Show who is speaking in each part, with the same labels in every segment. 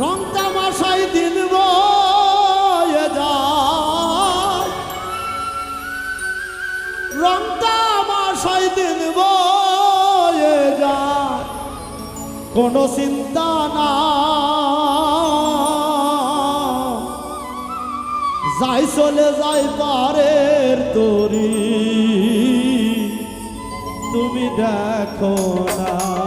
Speaker 1: রং তামাশাই দিন বয়ে যায়। রং তামাশাই দিন বয়ে যায়। কোনো চিন্তা না যাই চলে যাই পারের তরি, তুমি দেখো না।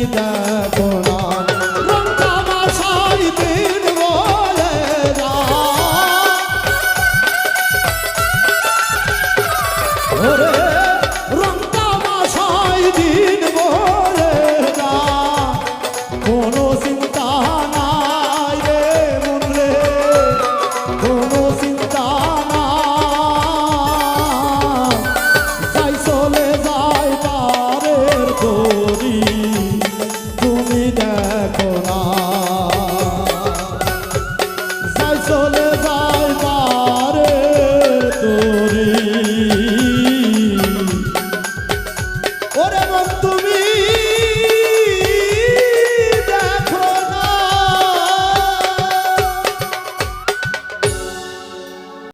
Speaker 1: তুমি So live on.